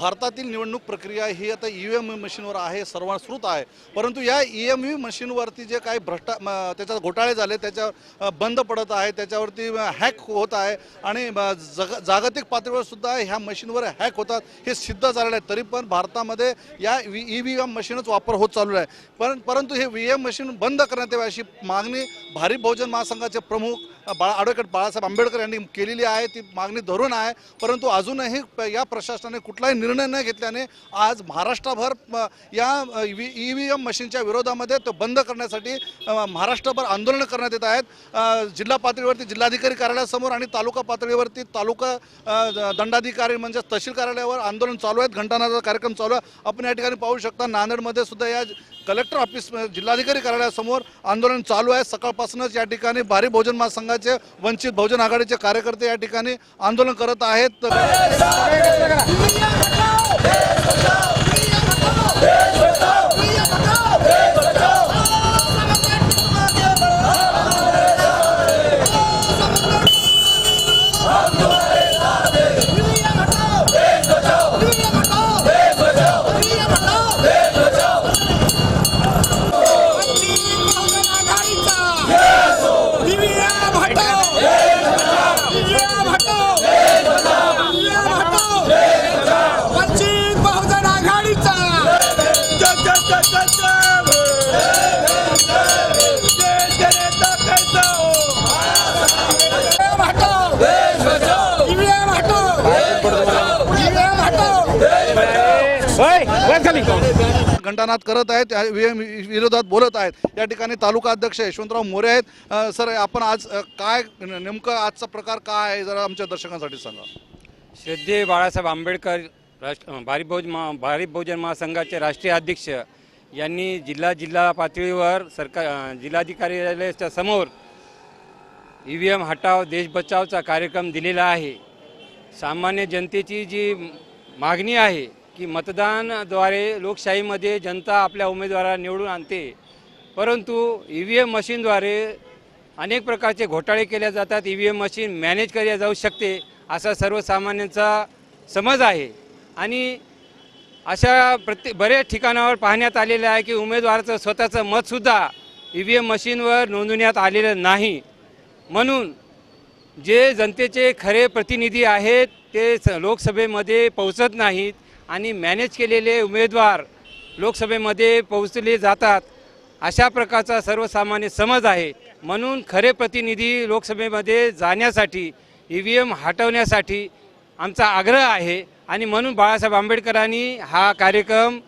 भारतातील निवडणूक प्रक्रिया ही आता ई व्ही एम मशीनवर आहे सर्वांश्रुत आहे. परंतु या ई एम व्ही मशीनवरती जे काही भ्रष्टा त्याच्यात घोटाळे झाले त्याच्या बंद पडत आहे त्याच्यावरती हॅक होत आहे आणि जग जागतिक पातळीवर सुद्धा ह्या मशीनवर हॅक होतात हे सिद्ध झालेलं आहे. तरी पण भारतामध्ये या ई व्ही एम मशीनच वापर होत चालू आहे. पण परंतु हे व्ही एम मशीन बंद करण्यात यावी अशी मागणी भारी बहुजन महासंघाचे प्रमुख बाळा ॲडव्होकेट बाळासाहेब आंबेडकर यांनी केलेली आहे ती मागणी धरून आहे. परंतु अजूनही या प्रशासनाने कुठलाही निर्णय न घेतल्याने आज महाराष्ट्रभर या ई व्ही एम मशीनच्या विरोधामध्ये तो बंद करण्यासाठी महाराष्ट्रभर आंदोलनं करण्यात येत आहेत. जिल्हा पातळीवरती जिल्हाधिकारी कार्यालयासमोर आणि तालुका पातळीवरती तालुका दंडाधिकारी म्हणजे तहसील कार्यालयावर आंदोलन चालू आहेत. घंटानाचा कार्यक्रम चालू आहे. आपण या ठिकाणी पाहू शकता नांदेडमध्ये सुद्धा या कलेक्टर ऑफिस जिल्हाधिकारी कार्यालयासमोर आंदोलन चालू आहे. सकाळपासूनच या ठिकाणी भारी भोजन महासंघाचे वंचित बहुजन आघाडीचे कार्यकर्ते या ठिकाणी आंदोलन करत आहेत. घंटानाद करत आहेत विरोधात बोलत आहेत. या ठिकाणी तालुका अध्यक्ष यशवंतराव मोरे आहेत. सर आपण आज काय नेमकं आजचा प्रकार काय आहे जरा आमच्या दर्शकांसाठी सांगा. श्रद्धे बाळासाहेब आंबेडकर राष्ट्र भारी बहुज मा भारी बहुजन महासंघाचे राष्ट्रीय अध्यक्ष यांनी जिल्हा जिल्हा पातळीवर सरकार जिल्हाधिकारी समोर ई व्ही एम हटाव देश बचावचा कार्यक्रम दिलेला आहे. सामान्य जनतेची जी मागणी आहे की मतदानाद्वारे लोकशाहीमध्ये जनता आपल्या उमेदवाराला निवडून आणते परंतु ई व्ही एम मशीनद्वारे अनेक प्रकारचे घोटाळे केले जातात. E V M machine manage केल्या जाऊ शकते असा सर्वसामान्यांचा समज आहे. आणि अशा प्रत्येक बऱ्याच ठिकाणावर पाहण्यात आलेलं आहे की उमेदवाराचं स्वतःचं मतसुद्धा ई व्ही एम मशीनवर नोंदवण्यात आलेलं नाही. म्हणून जे जनतेचे खरे प्रतिनिधी आहेत ते स लोकसभेमध्ये पोहोचत नाहीत आणि मॅनेज केलेले उमेदवार लोकसभेमध्ये पोहोचले जातात अशा प्रकारचा सर्वसामान्य समज आहे. म्हणून खरे प्रतिनिधी लोकसभेमध्ये जाण्यासाठी ई व्ही एम हटवण्यासाठी आमचा आग्रह आहे आणि म्हणून बाळासाहेब आंबेडकरांनी हा कार्यक्रम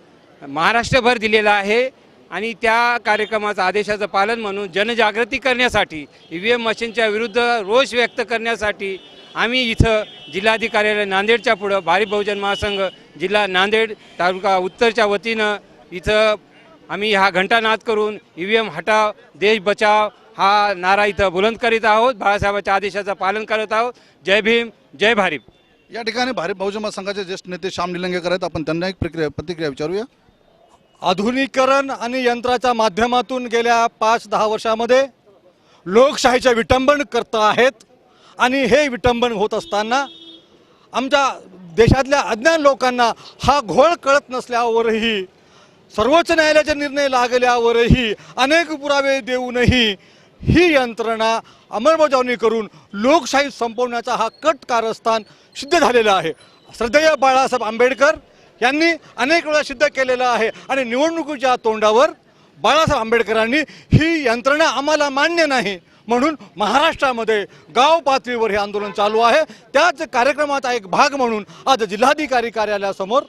महाराष्ट्रभर दिलेला आहे. आणि त्या कार्यक्रमाचं आदेशाचं पालन म्हणून जनजागृती करण्यासाठी ई व्ही एम मशीनच्या विरुद्ध रोष व्यक्त करण्यासाठी आम्ही इथं जिल्हाधिकार्यालय नांदेडच्या पुढं भारी बहुजन महासंघ जिल्हा नांदेड तालुका उत्तरच्या वतीनं इथं आम्ही हा घंटानाद करून ई व्ही एम हटाव देश बचाव हा नारा इथं बुलंद करीत आहोत. बाळासाहेबांच्या आदेशाचं पालन करत आहोत. जय भीम जय भारीप या ठिकाणी भारी बहुजन महासंघाचे ज्येष्ठ नेते श्याम निलंगेकर आहेत. आपण त्यांना एक प्रक्रिया प्रतिक्रिया विचारूया. आधुनिकीकरण आणि यंत्राच्या माध्यमातून गेल्या पाच दहा वर्षामध्ये लोकशाहीचे विटंबन करत आहेत. आणि हे विटंबन होत असताना आमच्या देशातल्या अज्ञान लोकांना हा घोळ कळत नसल्यावरही सर्वोच्च न्यायालयाचे निर्णय लागल्यावरही अनेक पुरावे देऊनही ही यंत्रणा अंमलबजावणी करून लोकशाही संपवण्याचा हा कट कारस्थान सिद्ध झालेला आहे. श्रद्धेय बाळासाहेब आंबेडकर यांनी अनेक वेळा सिद्ध केलेलं आहे. आणि निवडणुकीच्या तोंडावर बाळासाहेब आंबेडकरांनी ही यंत्रणा आम्हाला मान्य नाही. म्हणून महाराष्ट्रामध्ये गाव पातळीवर हे आंदोलन चालू आहे. त्याच कार्यक्रमाचा एक भाग म्हणून आज जिल्हाधिकारी कार्यालयासमोर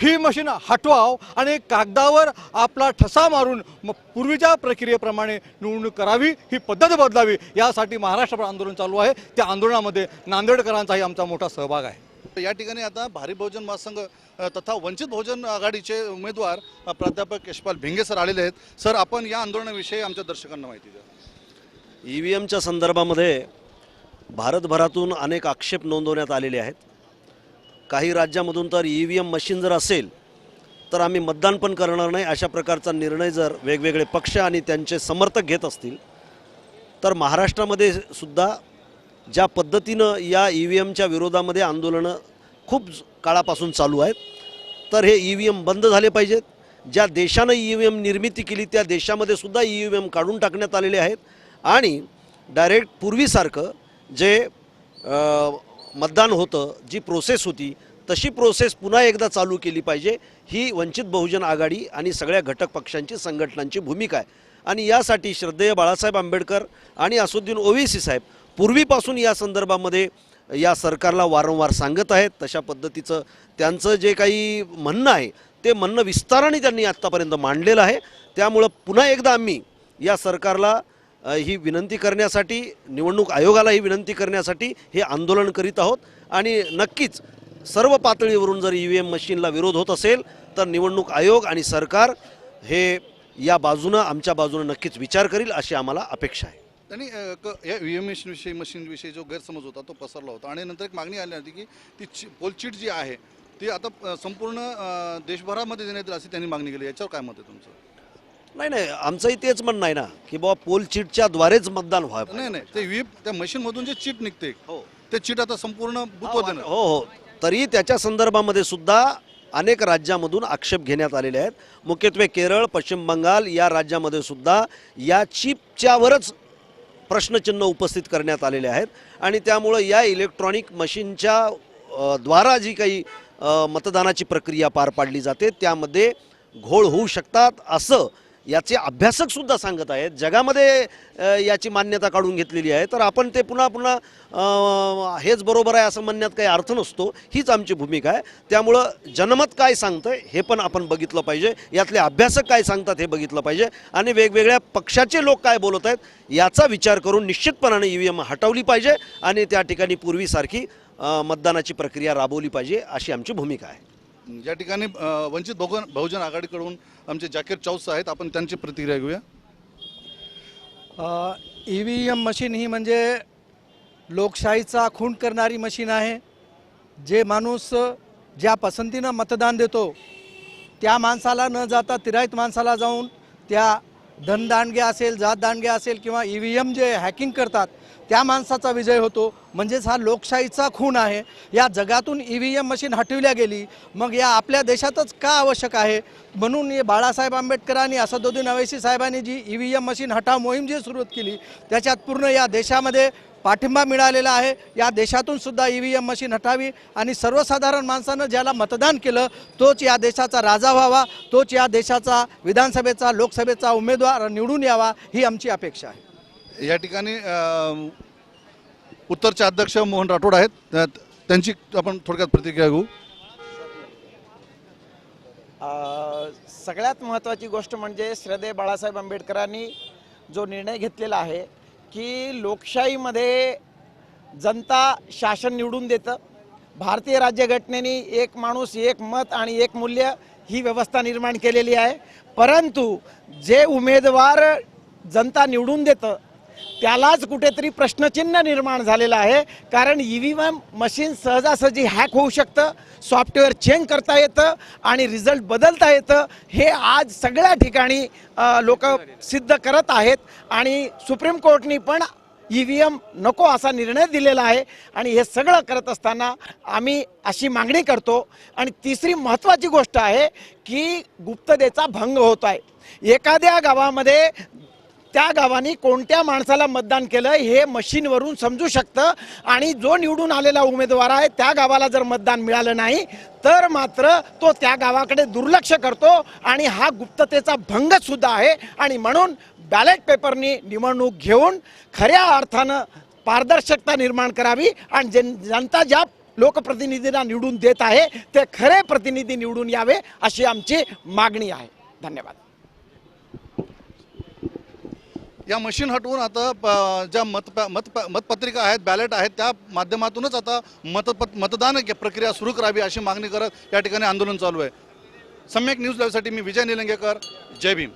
ही मशीन हटवाव आणि कागदावर आपला ठसा मारून म- पूर्वीच्या प्रक्रियेप्रमाणे निवडणूक करावी ही पद्धत बदलावी यासाठी महाराष्ट्रभर आंदोलन चालू आहे. त्या आंदोलनामध्ये नांदेडकरांचाही आमचा मोठा सहभाग आहे. या ठिकाणी आता भारी बहुजन महासंघ तथा वंचित बहुजन आघाडीचे उमेदवार प्राध्यापक यशपाल भिंगे सर आलेले आहेत. सर आपण या आंदोलनाविषयी आमच्या दर्शकांना माहिती द्या. ई व्ही एमच्या संदर्भामध्ये भारतभरातून अनेक आक्षेप नोंदवण्यात आलेले आहेत. काही राज्यामधून तर ई व्ही एम मशीन जर असेल तर आम्ही मतदान पण करणार नाही. अशा प्रकारचा निर्णय जर वेगवेगळे पक्ष आणि त्यांचे समर्थक घेत असतील तर महाराष्ट्रामध्ये सुद्धा ज्या पद्धतीनं या ई व्ही एमच्या विरोधामध्ये आंदोलनं खूप काळापासून चालू आहेत. तर हे ई व्ही एम बंद झाले पाहिजेत. ज्या देशानं ई व्ही एम निर्मिती केली त्या देशामध्ये सुद्धा ई व्ही एम काढून टाकण्यात आलेले आहेत. आणि डायरेक्ट पूर्वीसारखं जे मतदान होतं जी प्रोसेस होती तशी प्रोसेस पुन्हा एकदा चालू केली पाहिजे. ही वंचित बहुजन आघाडी आणि सगळ्या घटक पक्षांची संघटनांची भूमिका आहे. आणि यासाठी श्रद्धेय बाळासाहेब आंबेडकर आणि असुद्दीन ओवेसी साहेब पूर्वीपासून या संदर्भामध्ये या सरकारला वारंवार सांगत आहेत. तशा पद्धतीचं त्यांचं जे काही म्हणणं आहे ते म्हणणं विस्ताराने त्यांनी आत्तापर्यंत मांडलेलं आहे. त्यामुळं पुन्हा एकदा आम्ही या सरकारला ही विनंती करण्यासाठी निवडणूक आयोगाला ही विनंती करण्यासाठी हे आंदोलन करीत आहोत. आणि नक्कीच सर्व पातळीवरून जर ई व्ही एम मशीनला विरोध होत असेल तर निवडणूक आयोग आणि सरकार हे या बाजूनं आमच्या बाजूनं नक्कीच विचार करील अशी आम्हाला अपेक्षा आहे. त्यांनी क- या व्ही एम विषयी मशीनविषयी जो गैरसमज होता तो पसरला होता. आणि नंतर एक मागणी आली होती की ती चि- पोलचीट जी आहे ती आता संपूर्ण देशभरामध्ये देण्यात येईल अशी त्यांनी मागणी केली. याच्यावर काय मत आहे तुमचं? नाही नाही. आमचंही तेच म्हणणं आहे ना की बाबा पोल चिटच्या द्वारेच मतदान व्हावं नाही नाही. ते व्ही त्या मशीनमधून जे चिट निघते हो. ते चिट आता संपूर्ण देणार. हो हो. तरी त्याच्या संदर्भामध्ये सुद्धा अनेक राज्यामधून आक्षेप घेण्यात आलेले आहेत. मुख्यत्वे केरळ पश्चिम बंगाल या राज्यामध्ये सुद्धा या चिपच्यावरच प्रश्नचिन्ह उपस्थित करण्यात आलेले आहेत. आणि त्यामुळं या इलेक्ट्रॉनिक मशीनच्या द्वारा जी काही मतदानाची प्रक्रिया पार पाडली जाते त्यामध्ये घोळ होऊ शकतात असं याचे अभ्यासक सुद्धा सांगत आहेत. जगामध्ये याची मान्यता काढून घेतलेली आहे. तर आपण ते पुन्हा पुन्हा हेच बरोबर आहे असं म्हणण्यात काही अर्थ नसतो. हीच आमची भूमिका आहे. त्यामुळं जनमत काय सांगतं हे पण आपण बघितलं पाहिजे. यातले अभ्यासक काय सांगतात हे बघितलं पाहिजे. आणि वेगवेगळ्या पक्षाचे लोक काय बोलत आहेत याचा विचार करून निश्चितपणाने ई व्ही एम हटवली पाहिजे. आणि त्या ठिकाणी पूर्वीसारखी मतदानाची प्रक्रिया राबवली पाहिजे अशी आमची भूमिका आहे. या ठिकाणी वंचित बहुजन बहुजन आघाडीकडून आमचे जाकीर चौस आहेत. आपण त्यांची प्रतिक्रिया घेऊया. ई व्ही एम मशीन ही म्हणजे लोकशाहीचा खून करणारी मशीन आहे. जे माणूस ज्या पसंतीनं मतदान देतो त्या माणसाला न जाता तिराईत माणसाला जाऊन त्या धनदांडगे असेल जात दांडगे असेल किंवा ई व्ही एम जे हॅकिंग करतात त्या माणसाचा विजय होतो. म्हणजेच हा लोकशाहीचा खून आहे. या जगातून ई व्ही एम मशीन हटविल्या गेली. मग या आपल्या देशातच का आवश्यक आहे? म्हणून हे बाळासाहेब आंबेडकरांनी असदुद्दीन अवैसी साहेबांनी जी ई व्ही एम मशीन हटाव मोहीम जी सुरू केली त्याच्यात पूर्ण या देशामध्ये पाठिंबा मिळालेला आहे. या देशातून सुद्धा ई व्ही एम मशीन हटावी आणि सर्वसाधारण माणसानं ज्याला मतदान केलं तोच या देशाचा राजा व्हावा तोच या देशाचा विधानसभेचा लोकसभेचा उमेदवार निवडून यावा ही आमची अपेक्षा आहे. या ठिकाणी उत्तरचे अध्यक्ष मोहन राठोड आहेत. त्या- त्यांची आपण थोडक्यात प्रतिक्रिया घेऊ. अ, सगळ्यात महत्त्वाची गोष्ट म्हणजे श्रद्धेय बाळासाहेब आंबेडकरांनी जो निर्णय घेतलेला आहे की लोकशाहीमध्ये जनता शासन निवडून देतं. भारतीय राज्यघटनेने एक माणूस एक मत आणि एक मूल्य ही व्यवस्था निर्माण केलेली आहे. परंतु जे उमेदवार जनता निवडून देतं त्यालाच कुठेतरी प्रश्नचिन्ह निर्माण झालेलं आहे. कारण ई व्ही एम मशीन सहजासहजी हॅक होऊ शकतं सॉफ्टवेअर चेंज करता येतं आणि रिझल्ट बदलता येतं. हे आज सगळ्या ठिकाणी लोक सिद्ध करत आहेत आणि सुप्रीम कोर्टनी पण ई व्ही एम नको असा निर्णय दिलेला आहे आणि हे सगळं करत असताना आम्ही अशी मागणी करतो. आणि तिसरी महत्त्वाची गोष्ट आहे की गुप्ततेचा भंग होत आहे एखाद्या गावामध्ये त्या गावानी कोणत्या माणसाला मतदान केलं हे मशीनवरून समजू शकतं. आणि जो निवडून आलेला उमेदवार आहे त्या गावाला जर मतदान मिळालं नाही तर मात्र तो त्या गावाकडे दुर्लक्ष करतो आणि हा गुप्ततेचा भंगच सुद्धा आहे. आणि म्हणून बॅलेट पेपरनी निवडणूक घेऊन खऱ्या अर्थानं पारदर्शकता निर्माण करावी आणि जन जनता ज्या लोकप्रतिनिधींना निवडून देत आहे ते खरे प्रतिनिधी निवडून यावे अशी आमची मागणी आहे. धन्यवाद. या मशीन हटवून आता प- ज्या मत मत मतपत्रिका आहेत बॅलेट आहेत त्या माध्यमातूनच आता मतपत मतदान प्रक्रिया सुरू करावी अशी मागणी करत या ठिकाणी आंदोलन चालू आहे. सम्यक न्यूज लाईव्हसाठी मी विजय निलंगेकर. जय भीम.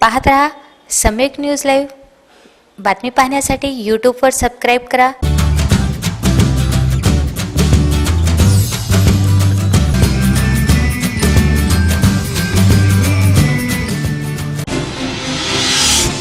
पाहत राहा सम्यक न्यूज लाईव्ह. बातमी पाहण्यासाठी यूट्यूबवर सबस्क्राईब करा.